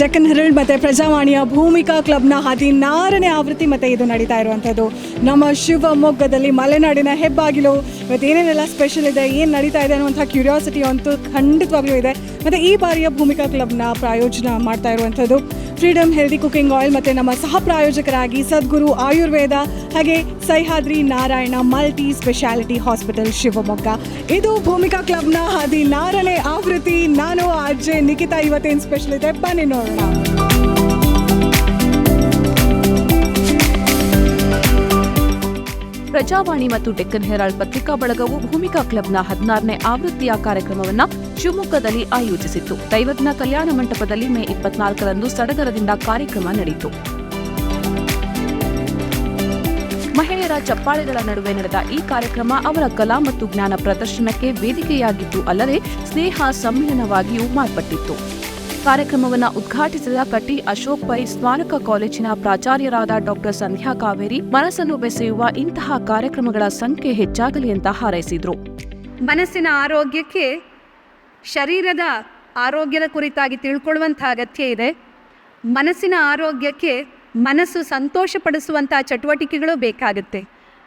Deccan Harold ಮತ್ತು ಪ್ರಜಾವಾಣಿಯ ಭೂಮಿಕಾ ಕ್ಲಬ್ನ ಹದಿನಾರನೇ ಆವೃತ್ತಿ ಮತ್ತು ಇದು ನಡೀತಾ ಇರುವಂಥದ್ದು. ನಮ್ಮ ಶಿವಮೊಗ್ಗದಲ್ಲಿ ಮಲೆನಾಡಿನ ಹೆಬ್ಬಾಗಿಲು ಇವತ್ತು ಏನೇನೆಲ್ಲ ಸ್ಪೆಷಲ್ ಇದೆ, ಏನು ನಡೀತಾ ಇದೆ ಅನ್ನುವಂಥ ಕ್ಯೂರಿಯಾಸಿಟಿ ಅಂತೂ ಖಂಡಿತವಾಗ್ಲೂ ಇದೆ. ಮತ್ತು ಈ ಬಾರಿಯ ಭೂಮಿಕಾ ಕ್ಲಬ್ನ ಪ್ರಾಯೋಜನ ಮಾಡ್ತಾ ಇರುವಂಥದ್ದು. ಫ್ರೀಡಮ್ ಹೆಲ್ದಿ ಕುಕಿಂಗ್ ಆಯಿಲ್ ಮತ್ತು ನಮ್ಮ ಸಹ ಪ್ರಾಯೋಜಕರಾಗಿ ಸದ್ಗುರು ಆಯುರ್ವೇದ ಹಾಗೆ Sahyadri Narayana multi speciality hospital Shivamogga. ಇದು ಭೂಮಿಕಾ ಕ್ಲಬ್ನ ಹದಿನಾರನೇ ಆವೃತ್ತಿ. ನಾನು ಅಜ್ಜೆ ನಿಖಿತಾ ಇವತ್ತೇನು ಸ್ಪೆಷಲ್ ಇದೆ? ಬನ್ನಿ ನೋಡೋಣ. ಪ್ರಜಾವಾಣಿ ಮತ್ತು ಡೆಕ್ಕನ್ ಹೆರಾಲ್ಡ್ ಪತ್ರಿಕಾ ಬಳಗವು ಭೂಮಿಕಾ ಕ್ಲಬ್ನ ಹದಿನಾರನೇ ಆವೃತ್ತಿಯ ಕಾರ್ಯಕ್ರಮವನ್ನ ಶಿವಮೊಗ್ಗದಲ್ಲಿ ಆಯೋಜಿಸಿತ್ತು. ದೈವಜ್ಞ ಕಲ್ಯಾಣ ಮಂಟಪದಲ್ಲಿ ಮೇ ಇಪ್ಪತ್ನಾಲ್ಕರಂದು ಸಡಗರದಿಂದ ಕಾರ್ಯಕ್ರಮ ನಡೆಯಿತು. ಮಹಿಳೆಯರ ಚಪ್ಪಾಳೆಗಳ ನಡುವೆ ನಡೆದ ಈ ಕಾರ್ಯಕ್ರಮ ಅವರ ಕಲಾ ಮತ್ತು ಜ್ಞಾನ ಪ್ರದರ್ಶನಕ್ಕೆ ವೇದಿಕೆಯಾಗಿತ್ತು ಅಲ್ಲದೆ ಸ್ನೇಹ ಸಮ್ಮಿಲನವಾಗಿಯೂ ಮಾರ್ಪಟ್ಟಿತ್ತು. ಕಾರ್ಯಕ್ರಮವನ್ನು ಉದ್ಘಾಟಿಸಿದ ಕಟಿ ಅಶೋಕ್ ಪೈ, ಸ್ಮಾರಕ ಕಾಲೇಜಿನ ಪ್ರಾಚಾರ್ಯರಾದ ಡಾಕ್ಟರ್ ಸಂಧ್ಯಾ ಕಾವೇರಿ, ಮನಸ್ಸನ್ನು ಬೆಸೆಯುವ ಇಂತಹ ಕಾರ್ಯಕ್ರಮಗಳ ಸಂಖ್ಯೆ ಹೆಚ್ಚಾಗಲಿ ಅಂತ ಹಾರೈಸಿದರು. ಮನಸ್ಸಿನ ಆರೋಗ್ಯಕ್ಕೆ ಶರೀರದ ಆರೋಗ್ಯದ ಕುರಿತಾಗಿ ತಿಳ್ಕೊಳ್ಳುವಂಥ ಅಗತ್ಯ ಇದೆ. ಮನಸ್ಸಿನ ಆರೋಗ್ಯಕ್ಕೆ ಮನಸ್ಸು ಸಂತೋಷಪಡಿಸುವಂಥ ಚಟುವಟಿಕೆಗಳು ಬೇಕಾಗುತ್ತೆ.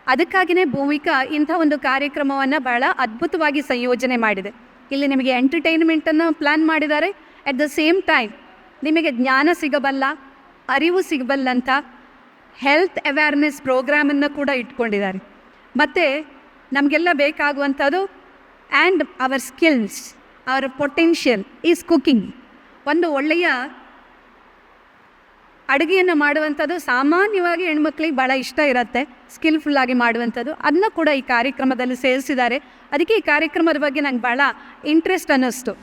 ಅದಕ್ಕಾಗಿಯೇ ಭೂಮಿಕಾ ಇಂಥ ಒಂದು ಕಾರ್ಯಕ್ರಮವನ್ನು ಬಹಳ ಅದ್ಭುತವಾಗಿ ಸಂಯೋಜನೆ ಮಾಡಿದೆ. ಇಲ್ಲಿ ನಿಮಗೆ ಎಂಟರ್ಟೈನ್ಮೆಂಟನ್ನು ಪ್ಲ್ಯಾನ್ ಮಾಡಿದ್ದಾರೆ. ಅಟ್ ದ ಸೇಮ್ ಟೈಮ್ ನಿಮಗೆ ಜ್ಞಾನ ಸಿಗಬಲ್ಲ, ಅರಿವು ಸಿಗಬಲ್ಲಂಥ ಹೆಲ್ತ್ ಅವೇರ್ನೆಸ್ ಪ್ರೋಗ್ರಾಮನ್ನು ಕೂಡ ಇಟ್ಕೊಂಡಿದ್ದಾರೆ. ಮತ್ತು ನಮಗೆಲ್ಲ ಬೇಕಾಗುವಂಥದ್ದು and our skills our potential is cooking ಒಂದು ಒಳ್ಳೆಯ ಅಡುಗೆಯನ್ನು ಮಾಡುವಂಥದ್ದು ಸಾಮಾನ್ಯವಾಗಿ ಹೆಣ್ಮಕ್ಳಿಗೆ ಭಾಳ ಇಷ್ಟ ಇರುತ್ತೆ ಸ್ಕಿಲ್ಫುಲ್ಲಾಗಿ ಮಾಡುವಂಥದ್ದು. ಅದನ್ನ ಕೂಡ ಈ ಕಾರ್ಯಕ್ರಮದಲ್ಲಿ ಸೇರಿಸಿದ್ದಾರೆ. ಅದಕ್ಕೆ ಈ ಕಾರ್ಯಕ್ರಮದ ಬಗ್ಗೆ ನಂಗೆ ಭಾಳ ಇಂಟ್ರೆಸ್ಟ್ ಅನ್ನಿಸ್ತು.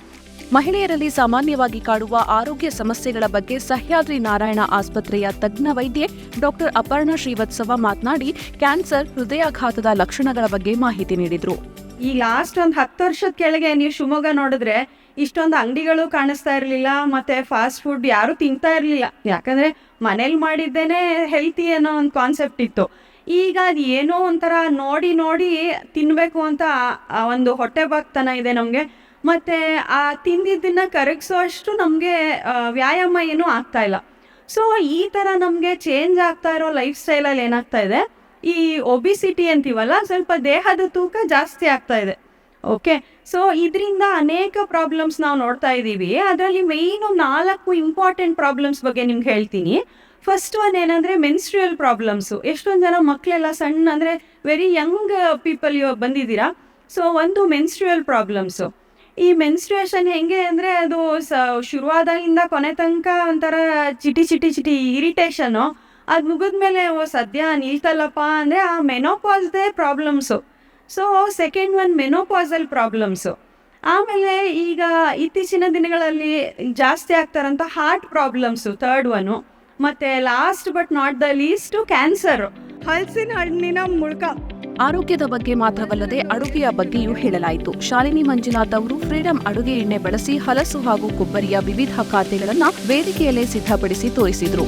ಮಹಿಳೆಯರಲ್ಲಿ ಸಾಮಾನ್ಯವಾಗಿ ಕಾಡುವ ಆರೋಗ್ಯ ಸಮಸ್ಯೆಗಳ ಬಗ್ಗೆ ಸಹ್ಯಾದ್ರಿ ನಾರಾಯಣ ಆಸ್ಪತ್ರೆಯ ತಜ್ಞ ವೈದ್ಯೆ ಡಾಕ್ಟರ್ ಅಪರ್ಣ ಶ್ರೀವತ್ಸವ ಮಾತನಾಡಿ, ಕ್ಯಾನ್ಸರ್ ಹೃದಯಾಘಾತದ ಲಕ್ಷಣಗಳ ಬಗ್ಗೆ ಮಾಹಿತಿ ನೀಡಿದ್ರು. ಈ ಲಾಸ್ಟ್ ಒಂದು ಹತ್ತು ವರ್ಷದ ಕೆಳಗೆ ನೀವು ಶಿವಮೊಗ್ಗ ನೋಡಿದ್ರೆ ಇಷ್ಟೊಂದು ಅಂಗಡಿಗಳು ಕಾಣಿಸ್ತಾ ಇರಲಿಲ್ಲ, ಮತ್ತೆ ಫಾಸ್ಟ್ ಫುಡ್ ಯಾರು ತಿಂತಾ ಇರಲಿಲ್ಲ. ಯಾಕಂದ್ರೆ ಮನೇಲಿ ಮಾಡಿದ್ದೇನೆ ಹೆಲ್ತಿ ಅನ್ನೋ ಒಂದು ಕಾನ್ಸೆಪ್ಟ್ ಇತ್ತು. ಈಗ ಅದು ಏನೋ ಒಂಥರ ನೋಡಿ ನೋಡಿ ತಿನ್ನಬೇಕು ಅಂತ ಆ- ಒಂದು ಹೊಟ್ಟೆ ಬಾಗ್ತನ ಇದೆ ನಮಗೆ. ಮತ್ತೆ ಆ ತಿಂದಿದ್ದನ್ನ ಕರಗಿಸೋ ಅಷ್ಟು ನಮಗೆ ವ್ಯಾಯಾಮ ಏನೂ ಆಗ್ತಾ ಇಲ್ಲ. ಸೊ ಈ ಥರ ನಮಗೆ ಚೇಂಜ್ ಆಗ್ತಾ ಇರೋ ಲೈಫ್ ಸ್ಟೈಲಲ್ಲಿ ಏನಾಗ್ತಾ ಇದೆ? ಈ ಒಬಿಸಿಟಿ ಅಂತೀವಲ್ಲ, ಸ್ವಲ್ಪ ದೇಹದ ತೂಕ ಜಾಸ್ತಿ ಆಗ್ತಾ ಇದೆ. ಓಕೆ ಸೊ ಇದರಿಂದ ಅನೇಕ ಪ್ರಾಬ್ಲಮ್ಸ್ ನಾವು ನೋಡ್ತಾ ಇದ್ದೀವಿ. ಅದರಲ್ಲಿ ಮೇಯ್ನು ನಾಲ್ಕು ಇಂಪಾರ್ಟೆಂಟ್ ಪ್ರಾಬ್ಲಮ್ಸ್ ಬಗ್ಗೆ ನಿಮ್ಗೆ ಹೇಳ್ತೀನಿ. ಫಸ್ಟ್ ಒನ್ ಏನಂದರೆ ಮೆನ್ಸ್ಟ್ರಿಯಲ್ ಪ್ರಾಬ್ಲಮ್ಸು ಎಷ್ಟೊಂದು ಜನ ಮಕ್ಕಳೆಲ್ಲ ಸಣ್ಣ ಅಂದರೆ ವೆರಿ ಯಂಗ್ ಪೀಪಲ್ ಇವಾಗ ಬಂದಿದ್ದೀರಾ? ಸೊ ಒಂದು ಮೆನ್ಸ್ಟ್ರಿಯಲ್ ಪ್ರಾಬ್ಲಮ್ಸು ಈ ಮೆನ್ಸ್ಟ್ರೇಷನ್ ಹೆಂಗೆ ಅಂದರೆ ಅದು ಸ ಶುರುವಾದಾಗಿಂದ ಕೊನೆ ತನಕ ಒಂಥರ ಚಿಟಿ ಚಿಟಿ ಚಿಟಿ ಇರಿಟೇಷನು ಅದು ಮುಗಿದ್ಮೇಲೆ ಓ ಸದ್ಯ ನಿಲ್ತಲ್ಲಪ್ಪ ಅಂದರೆ ಆ ಮೆನೋಪಾಸ್ದೇ problems so second one menopausal problems ಆಮೇಲೆ ಈಗ ಇತ್ತೀಚಿನ ದಿನಗಳಲ್ಲಿ ಜಾಸ್ತಿ ಆಗ್ತಾರಂತ ಹಾರ್ಟ್ ಪ್ರಾಬ್ಲಮ್ಸು ಥರ್ಡ್ ಒನು ಮತ್ತು last but not the least cancer ಹಲಸಿನ ಹಣ್ಣಿನ ಮುಳ್ಕ. ಆರೋಗ್ಯದ ಬಗ್ಗೆ ಮಾತ್ರವಲ್ಲದೆ ಅಡುಗೆಯ ಬಗ್ಗೆಯೂ ಹೇಳಲಾಯಿತು. ಶಾಲಿನಿ ಮಂಜುನಾಥ್ ಅವರು ಫ್ರೀಡಂ ಅಡುಗೆ ಎಣ್ಣೆ ಬಳಸಿ ಹಲಸು ಹಾಗೂ ಕೊಬ್ಬರಿಯ ವಿವಿಧ ಖಾತೆಗಳನ್ನು ವೇದಿಕೆಯಲ್ಲೇ ಸಿದ್ಧಪಡಿಸಿ ತೋರಿಸಿದ್ರು.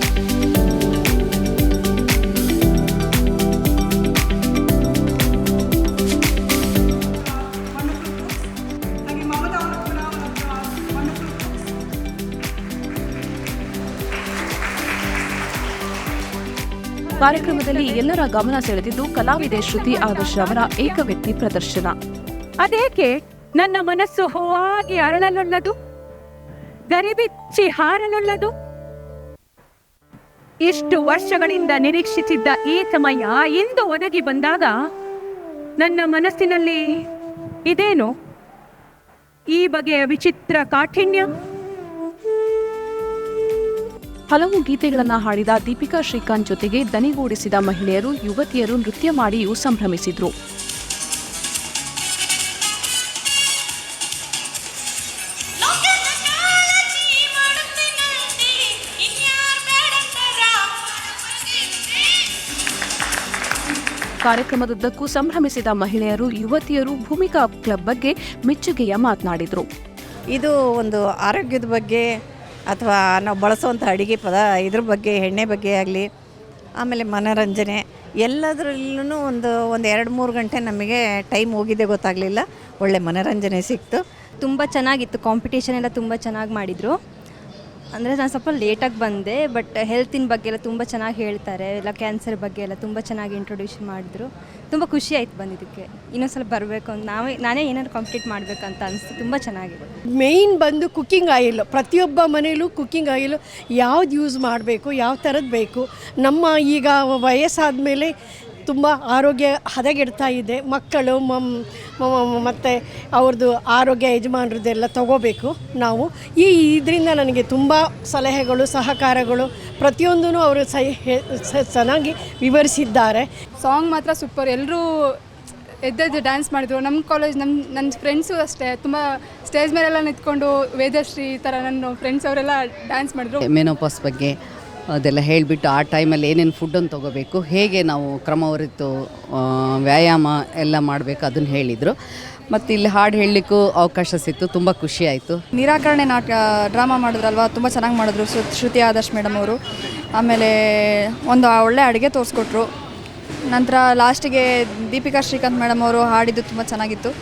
ಕಾರ್ಯಕ್ರಮದಲ್ಲಿ ಎಲ್ಲರ ಗಮನ ಸೆಳೆದಿದ್ದು ಕಲಾವಿದೆ ಶ್ರುತಿ ಆದರ್ಶ ಅವರ ಏಕವ್ಯಕ್ತಿ ಪ್ರದರ್ಶನ. ಅದೇಕೆ? ನನ್ನ ಮನಸ್ಸು ಹೋವಾಗಿ ಅರಳಲೊಲ್ಲದು ಗರಿಬಿಚ್ಚಿ ಹಾರಲೊಲ್ಲದು ಇಷ್ಟು ವರ್ಷಗಳಿಂದ ನಿರೀಕ್ಷಿಸಿದ್ದ ಈ ಸಮಯ ಇಂದು ಒದಗಿ ಬಂದಾಗ ನನ್ನ ಮನಸ್ಸಿನಲ್ಲಿ ಇದೇನು? ಈ ಬಗೆಯ ವಿಚಿತ್ರ ಕಾಠಿಣ್ಯ? ಹಲವು ಗೀತೆಗಳನ್ನ ಹಾಡಿದ ದೀಪಿಕಾ ಶ್ರೀಕಾಂತ್ ಜೊತೆಗೆ ದನಿಗೂಡಿಸಿದ ಮಹಿಳೆಯರು, ಯುವತಿಯರು ನೃತ್ಯ ಮಾಡಿಯೂ ಸಂಭ್ರಮಿಸಿದ್ರು. ಕಾರ್ಯಕ್ರಮದುದ್ದಕ್ಕೂ ಸಂಭ್ರಮಿಸಿದ ಮಹಿಳೆಯರು, ಯುವತಿಯರು ಭೂಮಿಕಾ ಕ್ಲಬ್ ಬಗ್ಗೆ ಮೆಚ್ಚುಗೆಯ ಮಾತನಾಡಿದರು. ಇದು ಒಂದು ಆರೋಗ್ಯದ ಬಗ್ಗೆ ಅಥವಾ ನಾವು ಬಳಸುವಂಥ ಅಡುಗೆ ಪದ ಇದ್ರ ಬಗ್ಗೆ, ಎಣ್ಣೆ ಬಗ್ಗೆ ಆಗಲಿ, ಆಮೇಲೆ ಮನೋರಂಜನೆ ಎಲ್ಲದರಲ್ಲೂ ಒಂದು ಒಂದು ಎರಡು, ಮೂರು ಗಂಟೆ ನಮಗೆ ಟೈಮ್ ಹೋಗಿದ್ದೆ ಗೊತ್ತಾಗಲಿಲ್ಲ. ಒಳ್ಳೆ ಮನೋರಂಜನೆ ಸಿಕ್ತು. ತುಂಬ ಚೆನ್ನಾಗಿತ್ತು. ಕಾಂಪಿಟೇಷನ್ ಎಲ್ಲ ತುಂಬ ಚೆನ್ನಾಗಿ ಮಾಡಿದರು. ಅಂದರೆ ನಾನು ಸ್ವಲ್ಪ ಲೇಟಾಗಿ ಬಂದೆ ಬಟ್ ಹೆಲ್ತಿನ ಬಗ್ಗೆ ಎಲ್ಲ ತುಂಬ ಚೆನ್ನಾಗಿ ಹೇಳ್ತಾರೆ. ಎಲ್ಲ ಕ್ಯಾನ್ಸರ್ ಬಗ್ಗೆ ಎಲ್ಲ ತುಂಬ ಚೆನ್ನಾಗಿ ಇಂಟ್ರೊಡ್ಯೂಸ್ ಮಾಡಿದ್ರು. ತುಂಬ ಖುಷಿ ಆಯ್ತು ಬಂದಿದ್ದಕ್ಕೆ. ಇನ್ನೊಂದ್ಸಲ ಬರಬೇಕು ಅಂತ ನಾವೇ, ನಾನೇ ಏನಾದ್ರು ಕಂಪ್ಲೀಟ್ ಮಾಡಬೇಕಂತ ಅನಿಸ್ತು. ತುಂಬ ಚೆನ್ನಾಗಿದೆ. ಮೇಯ್ನ್ ಬಂದು ಕುಕ್ಕಿಂಗ್ ಆಯಿಲ್ ಪ್ರತಿಯೊಬ್ಬ ಮನೆಯಲ್ಲೂ ಕುಕ್ಕಿಂಗ್ ಆಯಿಲ್ ಯಾವ್ದು ಯೂಸ್ ಮಾಡಬೇಕು, ಯಾವ ಥರದ್ದು ಬೇಕು. ನಮ್ಮ ಈಗ ವಯಸ್ಸಾದ ಮೇಲೆ ತುಂಬ ಆರೋಗ್ಯ ಹದಗೆಡ್ತಾ ಇದೆ. ಮಕ್ಕಳು, ಮಮ್ ಮತ್ತು ಅವ್ರದ್ದು ಆರೋಗ್ಯ ಯಜಮಾನ್ರದ್ದೆಲ್ಲ ತಗೋಬೇಕು ನಾವು. ಈ ಇದರಿಂದ ನನಗೆ ತುಂಬ ಸಲಹೆಗಳು ಸಹಕಾರಗಳು ಪ್ರತಿಯೊಂದೂ ಅವರು ಸಹ ಚೆನ್ನಾಗಿ ವಿವರಿಸಿದ್ದಾರೆ. ಸಾಂಗ್ ಮಾತ್ರ ಸೂಪರ್. ಎಲ್ಲರೂ ಎದ್ದೆದ್ದು ಡ್ಯಾನ್ಸ್ ಮಾಡಿದ್ರು. ನಮ್ಮ ಕಾಲೇಜ್ ನಮ್ಮ ನನ್ನ ಫ್ರೆಂಡ್ಸು ಅಷ್ಟೇ. ತುಂಬ ಸ್ಟೇಜ್ ಮೇಲೆಲ್ಲ ನಿಂತ್ಕೊಂಡು ವೇದಶ್ರೀ ಈ ಥರ ನನ್ನ ಫ್ರೆಂಡ್ಸ್ ಅವರೆಲ್ಲ ಡ್ಯಾನ್ಸ್ ಮಾಡಿದ್ರು. ಮೆನೋಪಾಸ್ ಬಗ್ಗೆ ಅದೆಲ್ಲ ಹೇಳಿಬಿಟ್ಟು ಆ ಟೈಮಲ್ಲಿ ಏನೇನು ಫುಡ್ಡನ್ನು ತೊಗೋಬೇಕು, ಹೇಗೆ ನಾವು ಕ್ರಮವರಿತು ವ್ಯಾಯಾಮ ಎಲ್ಲ ಮಾಡಬೇಕು ಅದನ್ನು ಹೇಳಿದರು. ಮತ್ತು ಇಲ್ಲಿ ಹಾಡು ಹೇಳಲಿಕ್ಕೂ ಅವಕಾಶ ಸಿಕ್ತು, ತುಂಬ ಖುಷಿ ಆಯಿತು. ನಿರಾಕರಣೆ ನಾಟಕ ಡ್ರಾಮಾ ಮಾಡಿದ್ರಲ್ವ, ತುಂಬ ಚೆನ್ನಾಗಿ ಮಾಡಿದ್ರು ಶ್ರು- ಶ್ರುತಿ ಆದರ್ಶ್ ಮೇಡಮ್ ಅವರು. ಆಮೇಲೆ ಒಂದು ಒಳ್ಳೆ ಅಡುಗೆ ತೋರಿಸ್ಕೊಟ್ರು. ನಂತರ ಲಾಸ್ಟಿಗೆ ದೀಪಿಕಾ ಶ್ರೀಕಾಂತ್ ಮೇಡಮ್ ಅವರು ಹಾಡಿದ್ದು ತುಂಬ ಚೆನ್ನಾಗಿತ್ತು.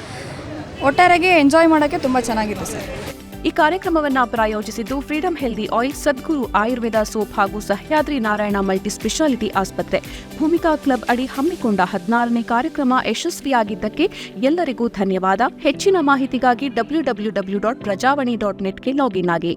ಒಟ್ಟಾರೆಗೆ ಎಂಜಾಯ್ ಮಾಡೋಕ್ಕೆ ತುಂಬ ಚೆನ್ನಾಗಿತ್ತು ಸರ್. ಈ ಕಾರ್ಯಕ್ರಮವನ್ನು ಪ್ರಾಯೋಜಿಸಿದ್ದು Freedom healthy oil Sadguru Ayurveda soap ಹಾಗೂ ಸಹ್ಯಾದ್ರಿ ನಾರಾಯಣ ಮಲ್ಟಿ ಸ್ಪೆಷಾಲಿಟಿ ಆಸ್ಪತ್ರೆ. ಭೂಮಿಕಾ ಕ್ಲಬ್ ಅಡಿ ಹಮ್ಮಿಕೊಂಡ ಹದಿನಾರನೇ ಕಾರ್ಯಕ್ರಮ ಯಶಸ್ವಿಯಾಗಿದ್ದಕ್ಕೆ ಎಲ್ಲರಿಗೂ ಧನ್ಯವಾದ. ಹೆಚ್ಚಿನ ಮಾಹಿತಿಗಾಗಿ W W W dot Prajavani dot ನೆಟ್ಗೆ login ಆಗಿ.